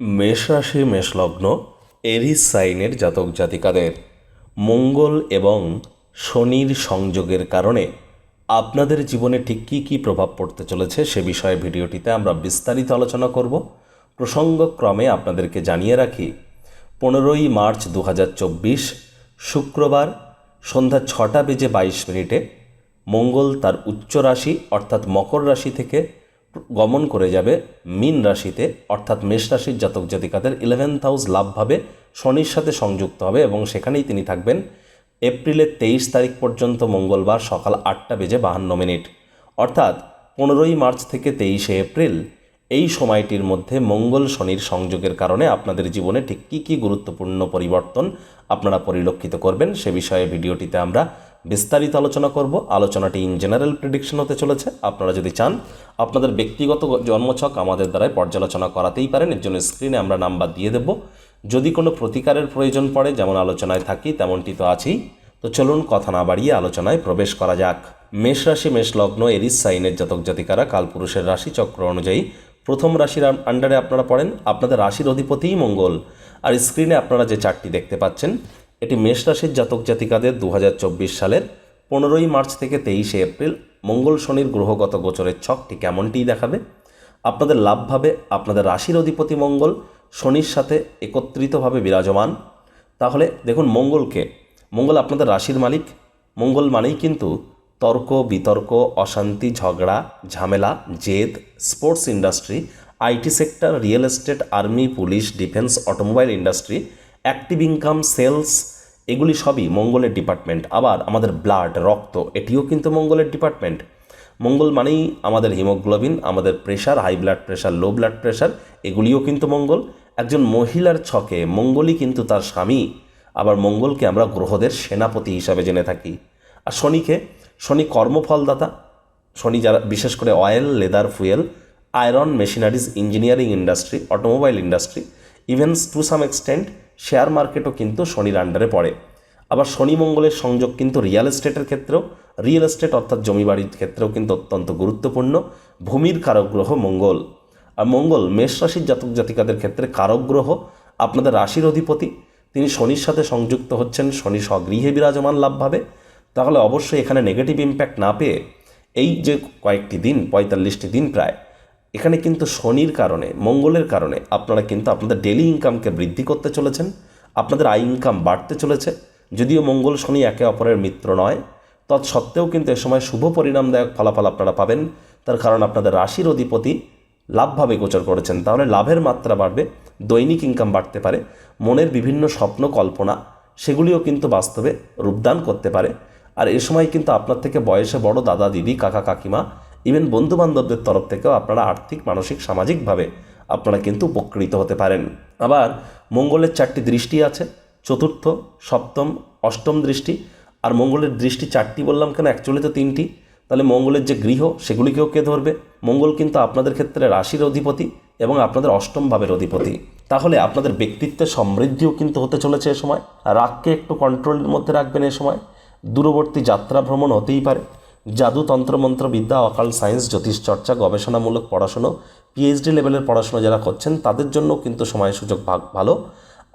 মেষ রাশি মেষলগ্ন এরিস সাইনের জাতক জাতিকাদের। মঙ্গল এবং শনির সংযোগের কারণে আপনাদের জীবনে ঠিক কী কী প্রভাব পড়তে চলেছে সে বিষয়ে ভিডিওটিতে আমরা বিস্তারিত আলোচনা করব। প্রসঙ্গক্রমে আপনাদেরকে জানিয়ে রাখি, পনেরোই মার্চ দু হাজার চব্বিশ, শুক্রবার সন্ধ্যা ছটা বেজে বাইশ মিনিটে মঙ্গল তার উচ্চ রাশি অর্থাৎ মকর রাশি থেকে গমন করে যাবে মিন রাশিতে, অর্থাৎ মেষ রাশির জাতক জাতিকাদের ইলেভেন্থ হাউস লাভভাবে শনির সাথে সংযুক্ত হবে এবং সেখানেই তিনি থাকবেন এপ্রিলের তেইশ তারিখ পর্যন্ত মঙ্গলবার সকাল আটটা বেজে বাহান্ন মিনিট। অর্থাৎ পনেরোই মার্চ থেকে তেইশে এপ্রিল, এই সময়টির মধ্যে মঙ্গল শনির সংযোগের কারণে আপনাদের জীবনে ঠিক কী কী গুরুত্বপূর্ণ পরিবর্তন আপনারা পরিলক্ষিত করবেন সে বিষয়ে ভিডিওটিতে আমরা বিস্তারিত আলোচনা করব। আলোচনাটি ইন জেনারেল প্রেডিকশন হতে চলেছে। আপনারা যদি চান, আপনাদের ব্যক্তিগত জন্মছক আমাদের দ্বারাই পর্যালোচনা করাতেই পারেন। এর জন্য স্ক্রিনে আমরা নাম্বার দিয়ে দেব। যদি কোনো প্রতিকারের প্রয়োজন পড়ে, যেমন আলোচনায় থাকি, তেমনটি তো আছেই। তো চলুন কথা না বাড়িয়ে আলোচনায় প্রবেশ করা যাক। মেষ রাশি, মেষ লগ্ন এরিস সাইনের জাতক জাতিকারা, কালপুরুষের রাশি চক্র অনুযায়ী প্রথম রাশির আন্ডারে আপনারা পড়েন। আপনাদের রাশির অধিপতিই মঙ্গল। আর স্ক্রিনে আপনারা যে চারটি দেখতে পাচ্ছেন এটি মেষ রাশির জাতক জাতিকাদের দু হাজার চব্বিশ সালের পনেরোই মার্চ থেকে তেইশে এপ্রিল মঙ্গল শনির গ্রহগত গোচরের ছকটি কেমনটিই দেখাবে? আপনাদের লাভভাবে আপনাদের রাশির অধিপতি মঙ্গল শনির সাথে একত্রিতভাবে বিরাজমান। তাহলে দেখুন মঙ্গলকে। মঙ্গল আপনাদের রাশির মালিক। মঙ্গল মানেই কিন্তু তর্ক, বিতর্ক, অশান্তি, ঝগড়া, ঝামেলা, জেদ, sports industry, IT sector, real estate, army, police, defence, automobile industry active income sales এগুলি সবই মঙ্গলের ডিপার্টমেন্ট আবার আমাদের ব্লাড রক্ত, এটিও কিন্তু মঙ্গলের ডিপার্টমেন্ট মঙ্গল মানেই আমাদের হিমোগ্লোবিন আমাদের pressure high blood pressure low blood pressure এগুলিও কিন্তু মঙ্গল। একজন মহিলার ছকে মঙ্গলই কিন্তু তার স্বামী। আবার মঙ্গলকে আমরা গ্রহদের সেনাপতি হিসাবে জেনে থাকি। আর শনিকে, শনি কর্মফলদাতা। শনি যারা, বিশেষ করে oil leather fuel iron machineries engineering industry automobile industry even to some extent share মার্কেটও কিন্তু শনির আন্ডারে পড়ে। আবার শনি মঙ্গলের সংযোগ কিন্তু রিয়েল এস্টেটের ক্ষেত্রেও রিয়েল এস্টেট অর্থাৎ জমি বাড়ির ক্ষেত্রেও কিন্তু অত্যন্ত গুরুত্বপূর্ণ। ভূমির কারক গ্রহ মঙ্গল। আর মঙ্গল মেষ রাশির জাতক জাতিকাদের ক্ষেত্রে কারক গ্রহ আপনাদের রাশির অধিপতি। তিনি শনির সাথে সংযুক্ত হচ্ছেন, শনি স্বগৃহে বিরাজমান লাভ লাভভাবে তাহলে অবশ্যই এখানে নেগেটিভ ইম্প্যাক্ট না পেয়ে এই যে কয়েকটি দিন, পঁয়তাল্লিশটি দিন প্রায় এখানে কিন্তু শনির কারণে, মঙ্গলের কারণে আপনারা কিন্তু আপনাদের ডেলি ইনকামকে বৃদ্ধি করতে চলেছেন, আপনাদের আয় ইনকাম বাড়তে চলেছে। যদিও মঙ্গল শনি একে অপরের মিত্র নয়, তৎসত্ত্বেও কিন্তু এ সময় শুভ পরিণামদায়ক ফলাফল আপনারা পাবেন। তার কারণ আপনাদের রাশির অধিপতি লাভভাবে গোচর করেছেন। তাহলে লাভের মাত্রা বাড়বে, দৈনিক ইনকাম বাড়তে পারে, মনের বিভিন্ন স্বপ্ন, কল্পনা সেগুলিও কিন্তু বাস্তবে রূপদান করতে পারে। আর এ সময় কিন্তু আপনার থেকে বয়সে বড় দাদা, দিদি, কাকা, কাকিমা ইভেন বন্ধু বান্ধবদের তরফ থেকেও আপনারা আর্থিক, মানসিক, সামাজিকভাবে আপনারা কিন্তু উপকৃত হতে পারেন। আবার মঙ্গলের চারটি দৃষ্টি আছে, চতুর্থ, সপ্তম, অষ্টম দৃষ্টি। আর মঙ্গলের দৃষ্টি চারটি বললাম কেন? অ্যাকচুয়ালি তো তিনটি। তাহলে মঙ্গলের যে গৃহ, সেগুলিকেও কে ধরবে? মঙ্গল কিন্তু আপনাদের ক্ষেত্রে রাশির অধিপতি এবং আপনাদের অষ্টম ভাবের অধিপতি। তাহলে আপনাদের ব্যক্তিত্বের সমৃদ্ধিও কিন্তু হতে চলেছে এ সময়। রাগকে একটু কন্ট্রোলের মধ্যে রাখবেন এ সময়। দূরবর্তী যাত্রা ভ্রমণ হতেই পারে। জাদু তন্ত্রমন্ত্র বিদ্যা অকাল সায়েন্স, জ্যোতিষ চর্চা, গবেষণামূলক পড়াশুনো পিএইচডি লেভেলের পড়াশুনো যারা করছেন, তাদের জন্য কিন্তু সময় সুযোগ ভাগ ভালো।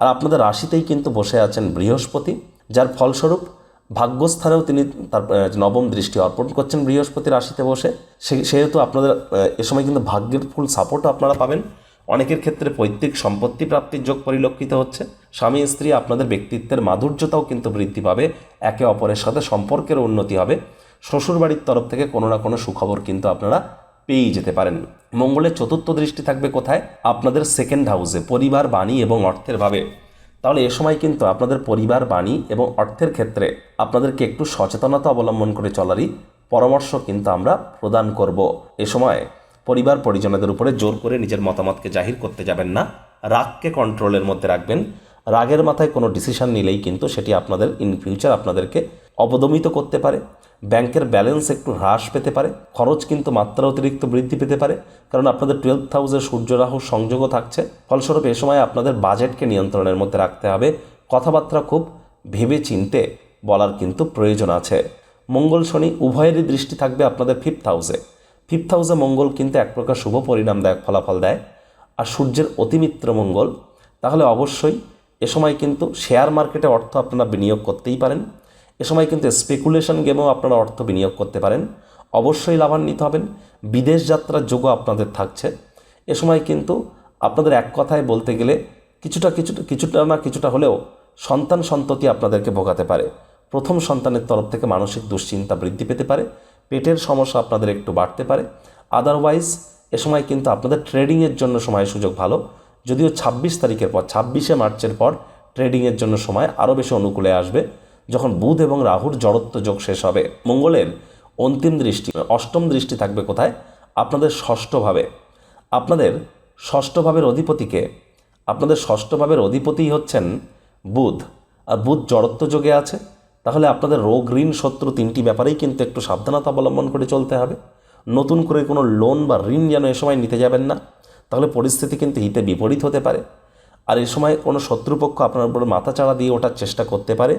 আর আপনাদের রাশিতেই কিন্তু বসে আছেন বৃহস্পতি, যার ফলস্বরূপ ভাগ্যস্থানেও তিনি তার নবম দৃষ্টি অর্পণ করছেন বৃহস্পতি রাশিতে বসে। সেহেতু আপনাদের এ সময় কিন্তু ভাগ্যের ফুল সাপোর্টও আপনারা পাবেন। অনেকের ক্ষেত্রে পৈতৃক সম্পত্তি প্রাপ্তির যোগ পরিলক্ষিত হচ্ছে। স্বামী, স্ত্রী আপনাদের ব্যক্তিত্বের মাধুর্যতাও কিন্তু বৃদ্ধি পাবে। একে অপরের সাথে সম্পর্কের উন্নতি হবে। শ্বশুরবাড়ির তরফ থেকে কোনো না কোনো সুখবর কিন্তু আপনারা পেয়েই যেতে পারেন। মঙ্গলের চতুর্থ দৃষ্টি থাকবে কোথায়? আপনাদের সেকেন্ড হাউসে পরিবার, বাণী এবং অর্থের ভাবে। তাহলে এ সময় কিন্তু আপনাদের পরিবার, বাণী এবং অর্থের ক্ষেত্রে আপনাদেরকে একটু সচেতনতা অবলম্বন করে চলারই পরামর্শ কিন্তু আমরা প্রদান করব। এ সময় পরিবার পরিজনদের উপরে জোর করে নিজের মতামতকে জাহির করতে যাবেন না। রাগকে কন্ট্রোলের মধ্যে রাখবেন। রাগের মাথায় কোনো ডিসিশন নিলেই কিন্তু সেটি আপনাদের ইন ফিউচার আপনাদেরকে অবদমিত করতে পারে। ব্যাংকের ব্যালেন্স একটু হ্রাস পেতে পারে। খরচ কিন্তু মাত্রা অতিরিক্ত বৃদ্ধি পেতে পারে। কারণ আপনাদের টুয়েলভ হাউসে সূর্য রাহুর সংযোগও থাকছে। ফলস্বরূপ এ সময় আপনাদের বাজেটকে নিয়ন্ত্রণের মধ্যে রাখতে হবে। কথাবার্তা খুব ভেবে চিনতে বলার কিন্তু প্রয়োজন আছে। মঙ্গল শনি উভয়েরই দৃষ্টি থাকবে আপনাদের ফিফথ হাউসে ফিফথ হাউসে মঙ্গল কিন্তু এক প্রকার শুভ পরিণামদায়ক ফলাফল দেয়। আর সূর্যের অতিমিত্র মঙ্গল, তাহলে অবশ্যই এ সময় কিন্তু শেয়ার মার্কেটে অর্থ আপনারা বিনিয়োগ করতেই পারেন। এ সময় কিন্তু স্পেকুলেশন গেমেও আপনারা অর্থ বিনিয়োগ করতে পারেন। অবশ্যই লাভান্বিত হবেন। বিদেশ যাত্রার যোগও আপনাদের থাকছে। এ সময় কিন্তু আপনাদের এক কথায় বলতে গেলে কিছুটা কিছুটা কিছুটা না কিছুটা হলেও সন্তান সন্ততি আপনাদেরকে ভোগাতে পারে। প্রথম সন্তানের তরফ থেকে মানসিক দুশ্চিন্তা বৃদ্ধি পেতে পারে। পেটের সমস্যা আপনাদের একটু বাড়তে পারে। আদারওয়াইজ এ সময় কিন্তু আপনাদের ট্রেডিংয়ের জন্য সময় সুযোগ ভালো। যদিও ছাব্বিশ তারিখের পর, ছাব্বিশে মার্চের পর ট্রেডিংয়ের জন্য সময় আরও বেশি অনুকূলে আসবে, যখন বুধ এবং রাহুর জড়ত্ব যোগ শেষ হবে। মঙ্গলের অন্তিম দৃষ্টি, অষ্টম দৃষ্টি থাকবে কোথায়? আপনাদের ষষ্ঠভাবে। আপনাদের ষষ্ঠভাবের অধিপতিকে, আপনাদের ষষ্ঠভাবের অধিপতি হচ্ছেন বুধ। আর বুধ জড়ত্ব যোগে আছে, তাহলে আপনাদের রোগ, ঋণ, শত্রু তিনটি ব্যাপারেই কিন্তু একটু সাবধানতা অবলম্বন করে চলতে হবে। নতুন করে কোনো লোন বা ঋণ যেন এ সময় নিতে যাবেন না। তাহলে পরিস্থিতি কিন্তু হিতে বিপরীত হতে পারে। আর এ সময় কোনো শত্রুপক্ষ আপনার উপরে মাথা চাড়া দিয়ে ওঠার চেষ্টা করতে পারে।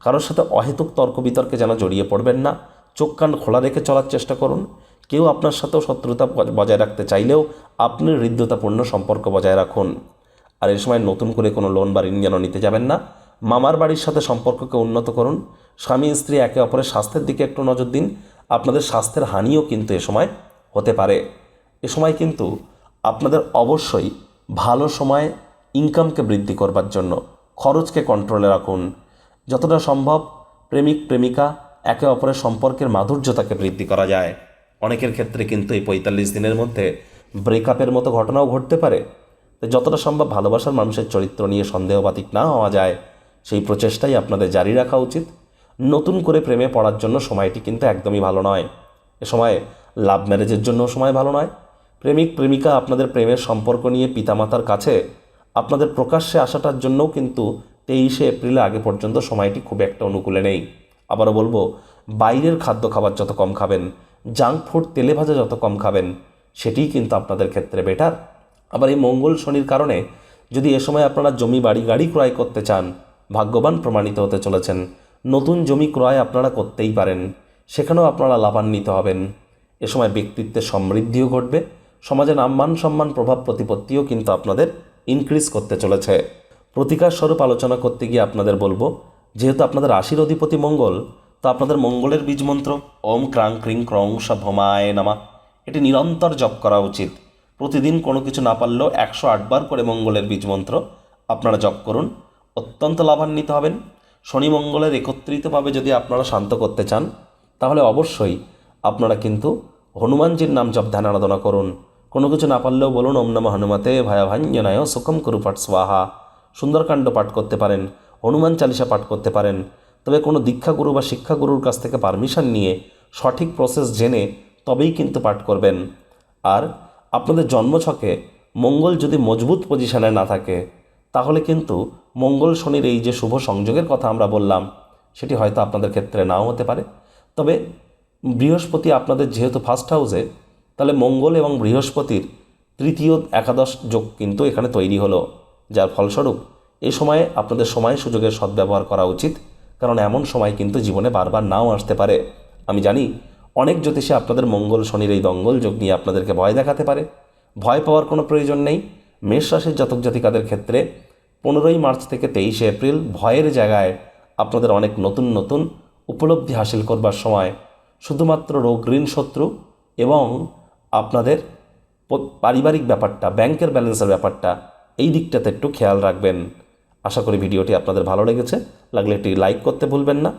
কারোর সাথে অহেতুক তর্ক বিতর্কে যেন জড়িয়ে পড়বেন না। চোখ কান খোলা রেখে চলার চেষ্টা করুন। কেউ আপনার সাথেও শত্রুতা বজায় রাখতে চাইলেও আপনি হৃদ্যতাপূর্ণ সম্পর্ক বজায় রাখুন। আর এই সময় নতুন করে কোনো লোন বা ঋণ যেন নিতে যাবেন না। মামার বাড়ির সাথে সম্পর্ককে উন্নত করুন। স্বামী, স্ত্রী একে অপরের স্বাস্থ্যের দিকে একটু নজর দিন। আপনাদের স্বাস্থ্যের হানিও কিন্তু এ সময় হতে পারে। এ সময় কিন্তু আপনাদের অবশ্যই ভালো সময় ইনকামকে বৃদ্ধি করবার জন্য খরচকে কন্ট্রোলে রাখুন। যতটা সম্ভব প্রেমিক, প্রেমিকা একে অপরের সম্পর্কের মাধুর্যতাকে বৃদ্ধি করা যায়। অনেকের ক্ষেত্রে কিন্তু এই পঁয়তাল্লিশ দিনের মধ্যে ব্রেকআপের মতো ঘটনাও ঘটতে পারে। তাই যতটা সম্ভব ভালোবাসার মানুষের চরিত্র নিয়ে সন্দেহবাতিক না হওয়া যায়। সেই প্রচেষ্টাই আপনাদের জারি রাখা উচিত। নতুন করে প্রেমে পড়ার জন্য সময়টি কিন্তু একদমই ভালো নয়। এ সময় লাভ ম্যারেজের জন্য সময় ভালো নয়। প্রেমিক, প্রেমিকা আপনাদের প্রেমের সম্পর্ক নিয়ে পিতামাতার কাছে আপনাদের প্রকাশ্যে আসাটার জন্যও কিন্তু তেইশে এপ্রিলে আগে পর্যন্ত সময়টি খুব একটা অনুকূলে নেই। আবারও বলব, বাইরের খাদ্য খাবার যত কম খাবেন জাঙ্ক ফুড তেলে ভাজা যত কম খাবেন, সেটিই কিন্তু আপনাদের ক্ষেত্রে বেটার আবার এই মঙ্গল শনির কারণে যদি এ সময় আপনারা জমি, বাড়ি, গাড়ি ক্রয় করতে চান, ভাগ্যবান প্রমাণিত হতে চলেছেন। নতুন জমি ক্রয় আপনারা করতেই পারেন, সেখানেও আপনারা লাভান্বিত হবেন। এ সময় ব্যক্তিত্বের সমৃদ্ধিও ঘটবে সমাজে নাম্মান সম্মান, প্রভাব প্রতিপত্তিও কিন্তু আপনাদের ইনক্রিজ করতে চলেছে। প্রতিকার স্বরূপ আলোচনা করতে গিয়ে আপনাদের বলব, যেহেতু আপনাদের রাশির অধিপতি মঙ্গল, তো আপনাদের মঙ্গলের বীজ মন্ত্র ওম ক্রাং ক্রিং ক্রং স ভমায় নামা, এটি নিরন্তর জপ করা উচিত। প্রতিদিন কোনো কিছু না পারলেও একশো আটবার করে মঙ্গলের বীজ মন্ত্র আপনারা জপ করুন, অত্যন্ত লাভান্বিত হবেন। শনি মঙ্গলের একত্রিতভাবে যদি আপনারা শান্ত করতে চান, তাহলে অবশ্যই আপনারা কিন্তু হনুমানজির নাম জপ ধ্যান আরাধনা করুন। কোনো কিছু না পারলেও বলুন, ওম নম হনুমতে ভয়াভাঞ্জনায় সুখম করু পাঠ স্বাহা। সুন্দরকাণ্ড পাঠ করতে পারেন, হনুমান চালিসা পাঠ করতে পারেন। তবে কোনো দীক্ষাগুরু বা শিক্ষাগুরুর কাছ থেকে পারমিশন নিয়ে সঠিক প্রসেস জেনে তবেই কিন্তু পাঠ করবেন। আর আপনাদের জন্মছকে মঙ্গল যদি মজবুত পজিশনে না থাকে, তাহলে কিন্তু মঙ্গল শনির এই যে শুভ সংযোগের কথা আমরা বললাম, সেটি হয়তো আপনাদের ক্ষেত্রে নাও হতে পারে। তবে বৃহস্পতি আপনাদের যেহেতু ফার্স্ট হাউসে তাহলে মঙ্গল এবং বৃহস্পতির তৃতীয় একাদশ যোগ কিন্তু এখানে তৈরি হলো, যার ফলস্বরূপ এই সময়ে আপনাদের সময় সুযোগের সদ্ব্যবহার করা উচিত, কারণ এমন সময় কিন্তু জীবনে বারবার নাও আসতে পারে। আমি জানি অনেক জ্যোতিষে আপনাদের মঙ্গল শনির এই দঙ্গল যোগ নিয়ে আপনাদেরকে ভয় দেখাতে পারে। ভয় পাওয়ার কোনো প্রয়োজন নেই। মেষ রাশির জাতক জাতিকাদের ক্ষেত্রে পনেরোই মার্চ থেকে তেইশে এপ্রিল ভয়ের জায়গায় আপনাদের অনেক নতুন নতুন উপলব্ধি হাসিল করবার সময়, শুধুমাত্র রোগ ঋণ শত্রু এবং আপনাদের পারিবারিক ব্যাপারটা, ব্যাংকের ব্যালেন্সের ব্যাপারটা এই দিকটাতে একটু খেয়াল রাখবেন। আশা করি ভিডিওটি আপনাদের ভালো লেগেছে। লাগলে একটি লাইক করতে ভুলবেন না।